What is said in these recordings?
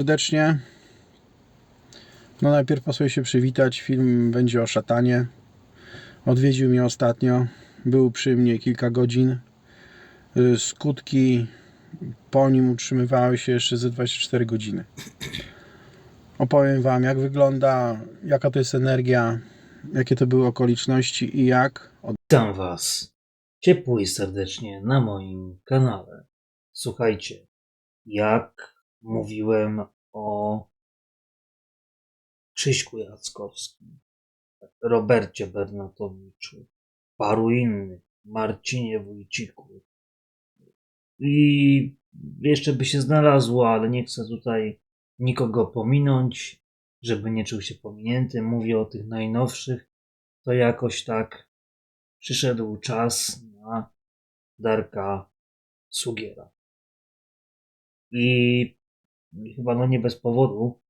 serdecznie. No najpierw posłuchaj się przywitać. Film będzie o szatanie. Odwiedził mnie ostatnio. Był przy mnie kilka godzin. Y, Skutki po nim utrzymywały się jeszcze ze 24 godziny. Opowiem Wam, jak wygląda, jaka to jest energia, jakie to były okoliczności i jak Witam Was ciepło i serdecznie na moim kanale. Słuchajcie, jak mówiłem o Krzyśku Jackowskim, Robercie Bernatowiczu, paru innych, Marcinie Wójciku i jeszcze by się znalazło, ale nie chcę tutaj nikogo pominąć, żeby nie czuł się pominięty. Mówię o tych najnowszych, to jakoś tak przyszedł czas na Darka Sugiera. I chyba no nie bez powodu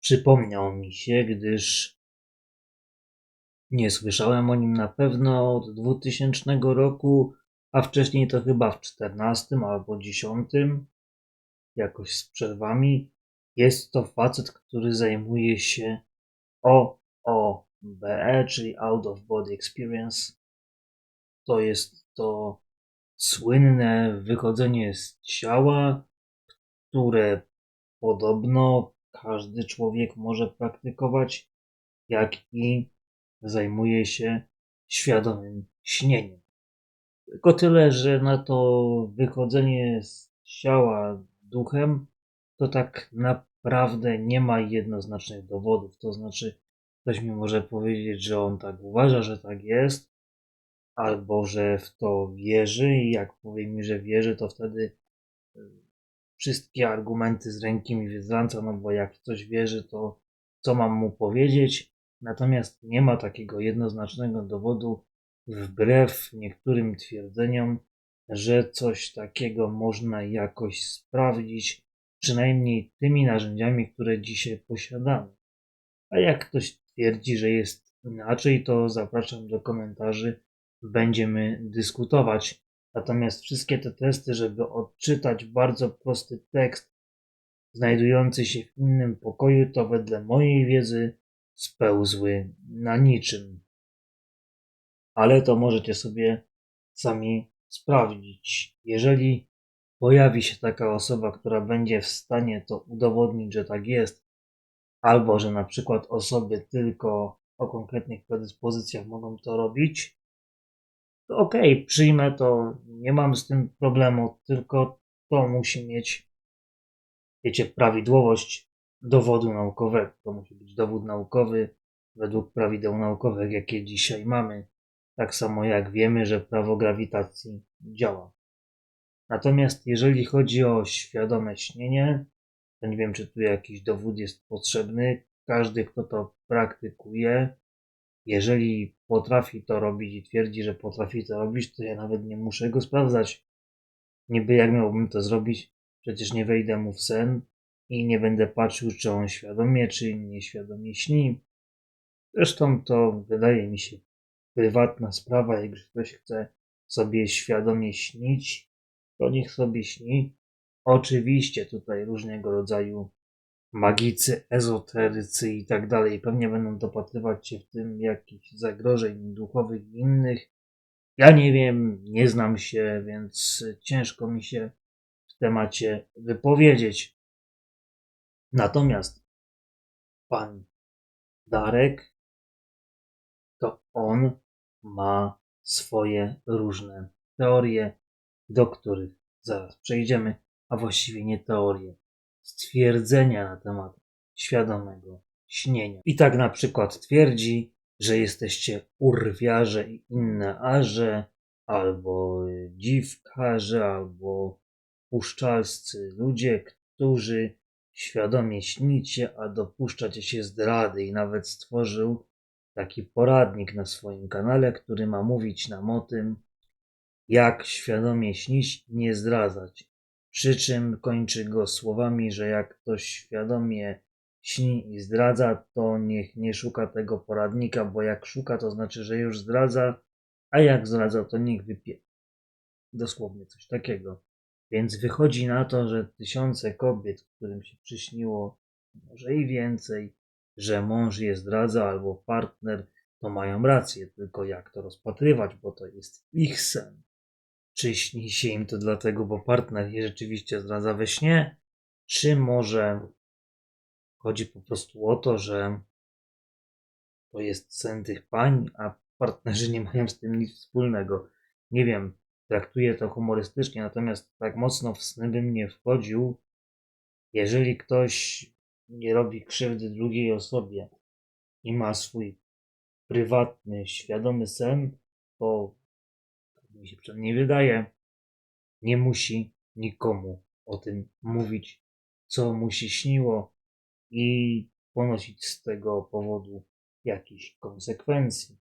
przypomniał mi się, gdyż nie słyszałem o nim na pewno od 2000 roku, a wcześniej to chyba w 14 albo 10, jakoś z przerwami. Jest to facet, który zajmuje się OOBE, czyli Out of Body Experience, to jest to słynne wychodzenie z ciała, które podobno każdy człowiek może praktykować, jak i zajmuje się świadomym śnieniem. Tylko tyle, że na to wychodzenie z ciała duchem to tak naprawdę nie ma jednoznacznych dowodów. To znaczy, ktoś mi może powiedzieć, że on tak uważa, że tak jest, albo że w to wierzy i jak powie mi, że wierzy, to wtedy wszystkie argumenty z ręki mi no bo jak coś wierzy, to co mam mu powiedzieć? Natomiast nie ma takiego jednoznacznego dowodu, wbrew niektórym twierdzeniom, że coś takiego można jakoś sprawdzić, przynajmniej tymi narzędziami, które dzisiaj posiadamy. A jak ktoś twierdzi, że jest inaczej, to zapraszam do komentarzy będziemy dyskutować. Natomiast wszystkie te testy, żeby odczytać bardzo prosty tekst znajdujący się w innym pokoju, to wedle mojej wiedzy spełzły na niczym. Ale to możecie sobie sami sprawdzić. Jeżeli pojawi się taka osoba, która będzie w stanie to udowodnić, że tak jest, albo że na przykład osoby tylko o konkretnych predyspozycjach mogą to robić, okej, okay, przyjmę to, nie mam z tym problemu, tylko to musi mieć, wiecie, prawidłowość dowodu naukowego. To musi być dowód naukowy według prawideł naukowych, jakie dzisiaj mamy. Tak samo jak wiemy, że prawo grawitacji działa. Natomiast jeżeli chodzi o świadome śnienie, to nie wiem, czy tu jakiś dowód jest potrzebny. Każdy, kto to praktykuje, jeżeli potrafi to robić i twierdzi, że potrafi to robić, to ja nawet nie muszę go sprawdzać. Niby jak miałbym to zrobić, przecież nie wejdę mu w sen i nie będę patrzył, czy on świadomie, czy nieświadomie śni. Zresztą to wydaje mi się prywatna sprawa, jak ktoś chce sobie świadomie śnić, to niech sobie śni. Oczywiście tutaj różnego rodzaju magicy, ezoterycy i tak dalej pewnie będą dopatrywać się w tym jakichś zagrożeń duchowych i innych. Ja nie wiem, nie znam się, więc ciężko mi się w temacie wypowiedzieć. Natomiast pan Darek, to on ma swoje różne teorie, do których zaraz przejdziemy, a właściwie nie teorie, stwierdzenia na temat świadomego śnienia. I tak na przykład twierdzi, że jesteście urwiarze i inne arze, albo dziwkarze, albo puszczalscy ludzie, którzy świadomie śnicie, a dopuszczacie się zdrady i nawet stworzył taki poradnik na swoim kanale, który ma mówić nam o tym, jak świadomie śnić i nie zdradzać. Przy czym kończy go słowami, że jak ktoś świadomie śni i zdradza, to niech nie szuka tego poradnika, bo jak szuka, to znaczy, że już zdradza, a jak zdradza, to niech wypie. Dosłownie coś takiego. Więc wychodzi na to, że tysiące kobiet, którym się przyśniło, może i więcej, że mąż je zdradza albo partner, to mają rację. Tylko jak to rozpatrywać, bo to jest ich sen. Czy śni się im to dlatego, bo partner je rzeczywiście zdradza we śnie, czy może chodzi po prostu o to, że to jest sen tych pań, a partnerzy nie mają z tym nic wspólnego. Nie wiem, traktuję to humorystycznie, natomiast tak mocno w sny bym nie wchodził, jeżeli ktoś nie robi krzywdy drugiej osobie i ma swój prywatny, świadomy sen, to mi się przynajmniej wydaje, nie musi nikomu o tym mówić, co mu się śniło i ponosić z tego powodu jakichś konsekwencji.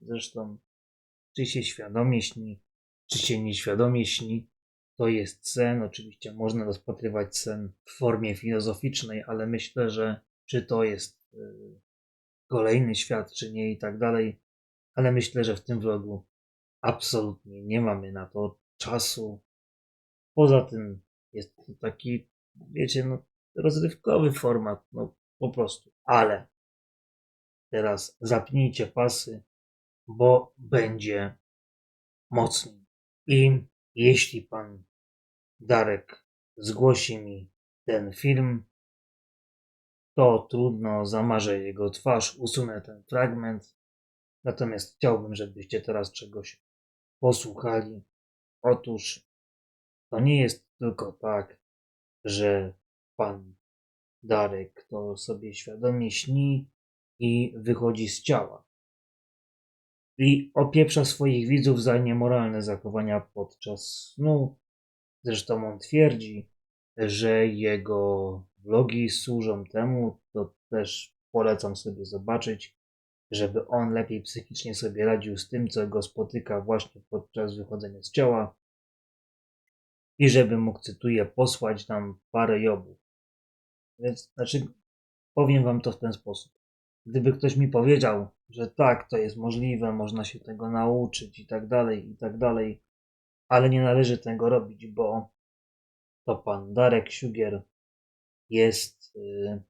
Zresztą, czy się świadomie śni, czy się nieświadomie śni, to jest sen. Oczywiście można rozpatrywać sen w formie filozoficznej, ale myślę, że czy to jest y, kolejny świat, czy nie i tak dalej, ale myślę, że w tym vlogu absolutnie nie mamy na to czasu. Poza tym jest to taki, wiecie, no, rozrywkowy format, no po prostu. Ale teraz zapnijcie pasy, bo będzie mocniej. I jeśli pan Darek zgłosi mi ten film, to trudno, zamarzę jego twarz, usunę ten fragment. Natomiast chciałbym, żebyście teraz czegoś posłuchali. Otóż to nie jest tylko tak, że pan Darek to sobie świadomie śni i wychodzi z ciała. I opieprza swoich widzów za niemoralne zachowania podczas snu. Zresztą on twierdzi, że jego vlogi służą temu, to też polecam sobie zobaczyć, żeby on lepiej psychicznie sobie radził z tym, co go spotyka właśnie podczas wychodzenia z ciała i żeby mógł, cytuję, posłać nam parę jobów. Więc, znaczy, powiem wam to w ten sposób. Gdyby ktoś mi powiedział, że tak, to jest możliwe, można się tego nauczyć i tak dalej, i tak dalej, ale nie należy tego robić, bo to pan Darek Siugier jest y,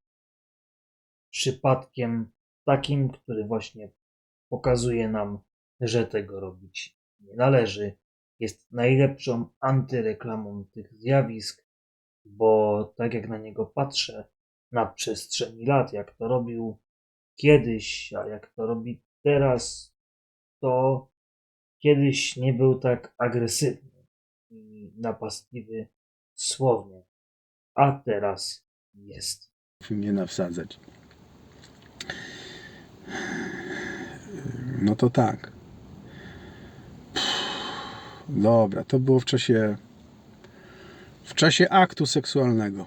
przypadkiem takim, który właśnie pokazuje nam, że tego robić nie należy. Jest najlepszą antyreklamą tych zjawisk, bo tak jak na niego patrzę na przestrzeni lat, jak to robił kiedyś, a jak to robi teraz, to kiedyś nie był tak agresywny i napastliwy słownie, a teraz jest. mnie nawsadzać. No to tak. Dobra, to było w czasie w czasie aktu seksualnego.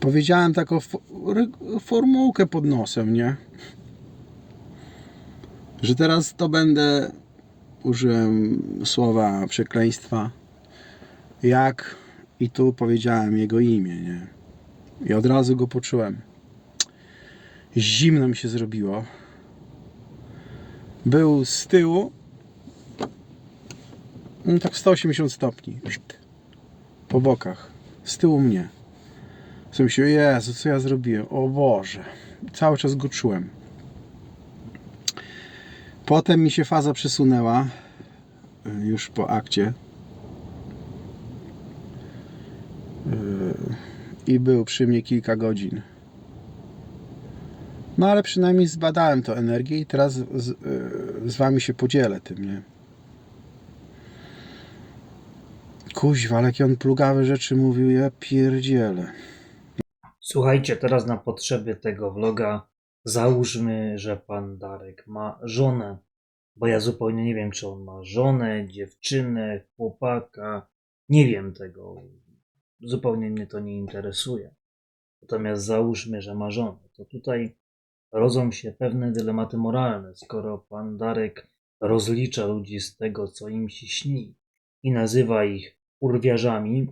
Powiedziałem taką formułkę pod nosem, nie? Że teraz to będę użyłem słowa przekleństwa jak i tu powiedziałem jego imię, nie? I od razu go poczułem. Zimno mi się zrobiło. Był z tyłu. no Tak 180 stopni. Po bokach. Z tyłu mnie. Sobie myślałem, Jezu, co ja zrobiłem? O Boże. Cały czas go czułem. Potem mi się faza przesunęła. y, Już po akcie. i był przy mnie kilka godzin. No ale przynajmniej zbadałem to energię i teraz z, y, z wami się podzielę tym, nie? Kuźwa, ale jakie on plugawe rzeczy mówił, ja pierdzielę. Słuchajcie, teraz na potrzeby tego vloga załóżmy, że pan Darek ma żonę, bo ja zupełnie nie wiem, czy on ma żonę, dziewczynę, chłopaka, nie wiem tego. Zupełnie mnie to nie interesuje. Natomiast załóżmy, że ma żonę, to tutaj rodzą się pewne dylematy moralne, skoro pan Darek rozlicza ludzi z tego, co im się śni i nazywa ich urwiarzami,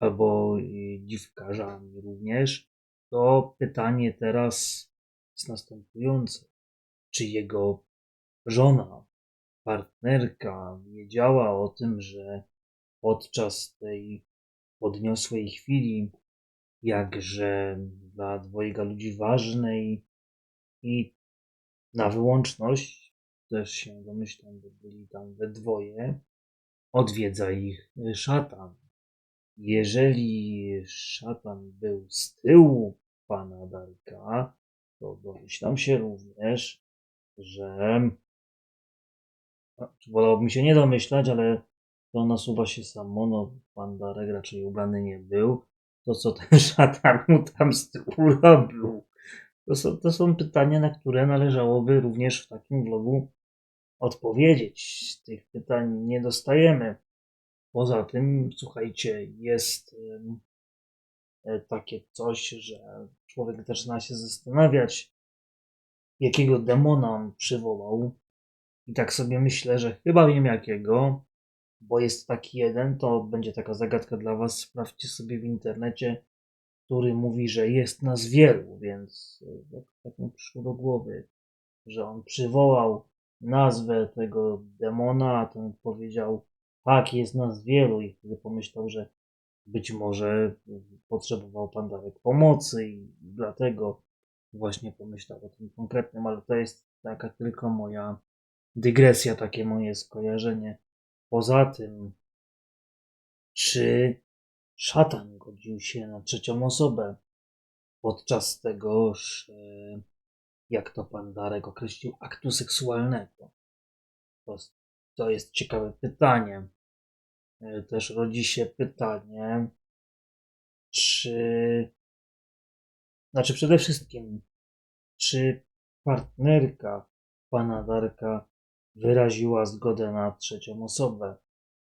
albo y, dziwkarzami również, to pytanie teraz jest następujące. Czy jego żona partnerka wiedziała o tym, że podczas tej podniosłej chwili, jakże dla dwojga ludzi ważnej i na wyłączność, też się domyślam, że byli tam we dwoje, odwiedza ich szatan. Jeżeli szatan był z tyłu pana Darka, to domyślam się również, że wolałbym się nie domyślać, ale to nasuwa się samo, no pan Darek raczej ubrany nie był. To co ten szatan mu tam z tyłu robił? To są, to są pytania, na które należałoby również w takim vlogu odpowiedzieć. Tych pytań nie dostajemy. Poza tym, słuchajcie, jest e, takie coś, że człowiek zaczyna się zastanawiać, jakiego demona on przywołał. I tak sobie myślę, że chyba wiem jakiego, bo jest taki jeden, to będzie taka zagadka dla Was. Sprawdźcie sobie w internecie, który mówi, że jest nas wielu, więc e, tak, tak mi przyszło do głowy, że on przywołał nazwę tego demona, a ten powiedział, tak, jest nas wielu i wtedy pomyślał, że być może potrzebował pan Darek pomocy i dlatego właśnie pomyślał o tym konkretnym, ale to jest taka tylko moja dygresja, takie moje skojarzenie. Poza tym, czy szatan godził się na trzecią osobę podczas tegoż, e, jak to pan Darek określił, aktu seksualnego? To, jest ciekawe pytanie. E, Też rodzi się pytanie, czy. Znaczy, przede wszystkim, czy partnerka pana Darka wyraziła zgodę na trzecią osobę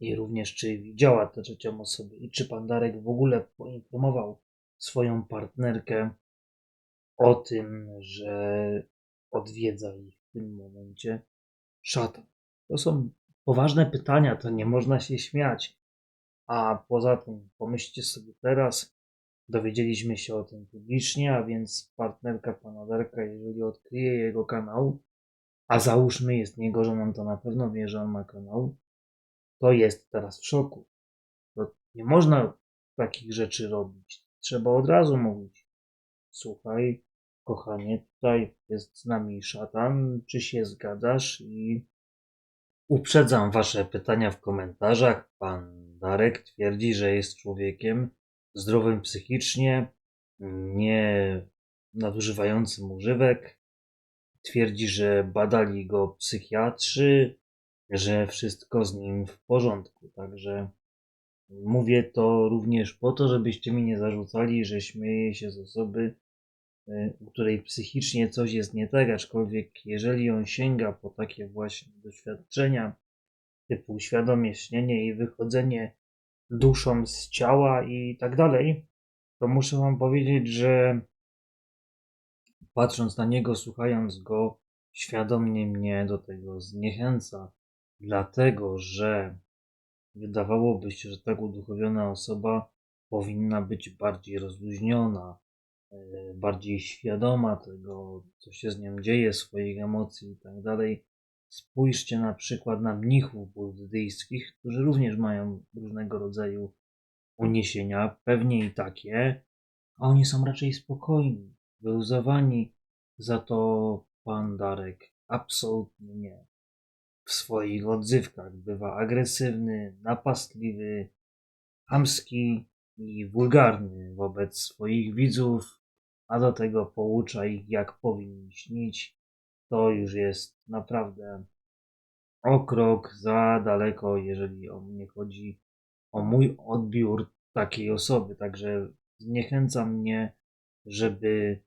i również czy widziała tę trzecią osobę i czy pan Darek w ogóle poinformował swoją partnerkę o tym, że odwiedza ich w tym momencie szatan. To są poważne pytania, to nie można się śmiać. A poza tym, pomyślcie sobie teraz, dowiedzieliśmy się o tym publicznie, a więc partnerka pana Darka, jeżeli odkryje jego kanał, a załóżmy jest niego żoną, to na pewno wie, że on ma kanał, to jest teraz w szoku. To nie można takich rzeczy robić. Trzeba od razu mówić. Słuchaj, kochanie, tutaj jest z nami szatan, czy się zgadzasz? I uprzedzam wasze pytania w komentarzach. Pan Darek twierdzi, że jest człowiekiem zdrowym psychicznie, nie nadużywającym używek. Twierdzi, że badali go psychiatrzy, że wszystko z nim w porządku. Także mówię to również po to, żebyście mi nie zarzucali, że śmieję się z osoby, y, u której psychicznie coś jest nie tak, aczkolwiek jeżeli on sięga po takie właśnie doświadczenia typu świadomie śnienie i wychodzenie duszą z ciała i tak dalej, to muszę wam powiedzieć, że patrząc na niego, słuchając go, świadomie mnie do tego zniechęca, dlatego że wydawałoby się, że tak uduchowiona osoba powinna być bardziej rozluźniona, e, bardziej świadoma tego, co się z nią dzieje, swoich emocji i tak dalej. Spójrzcie na przykład na mnichów buddyjskich, którzy również mają różnego rodzaju uniesienia, pewnie i takie, a oni są raczej spokojni, wyluzowani. Za to pan Darek absolutnie nie. W swoich odzywkach bywa agresywny, napastliwy, chamski i wulgarny wobec swoich widzów, a do tego poucza ich, jak powinni śnić. To już jest naprawdę o krok za daleko, jeżeli o mnie chodzi, o mój odbiór takiej osoby. Także zniechęca mnie, żeby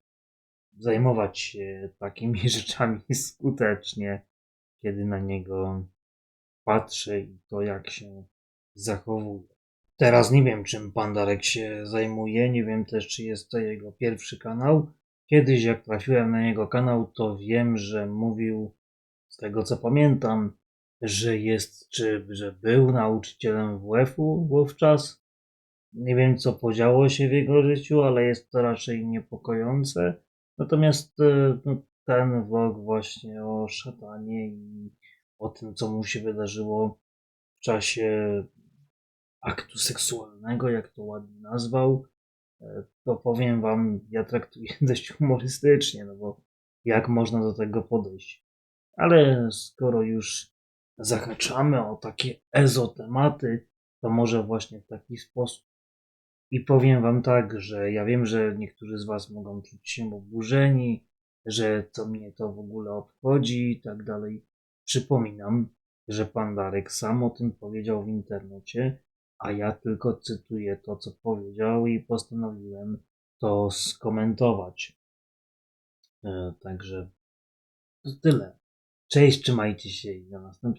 zajmować się takimi rzeczami skutecznie, kiedy na niego patrzę i to, jak się zachowuje. Teraz nie wiem, czym pan Darek się zajmuje, nie wiem też, czy jest to jego pierwszy kanał. Kiedyś, jak trafiłem na jego kanał, to wiem, że mówił, z tego co pamiętam, że jest, czy że był nauczycielem WF-u wówczas. Nie wiem, co podziało się w jego życiu, ale jest to raczej niepokojące. Natomiast e, no, ten vlog właśnie o szatanie i o tym, co mu się wydarzyło w czasie aktu seksualnego, jak to ładnie nazwał, e, to powiem wam, ja traktuję dość humorystycznie, no bo jak można do tego podejść. Ale skoro już zahaczamy o takie ezotematy, to może właśnie w taki sposób. I powiem wam tak, że ja wiem, że niektórzy z was mogą czuć się oburzeni, że co mnie to w ogóle obchodzi i tak dalej. Przypominam, że pan Darek sam o tym powiedział w internecie, a ja tylko cytuję to, co powiedział i postanowiłem to skomentować. E, Także to tyle. Cześć, trzymajcie się i do następnego.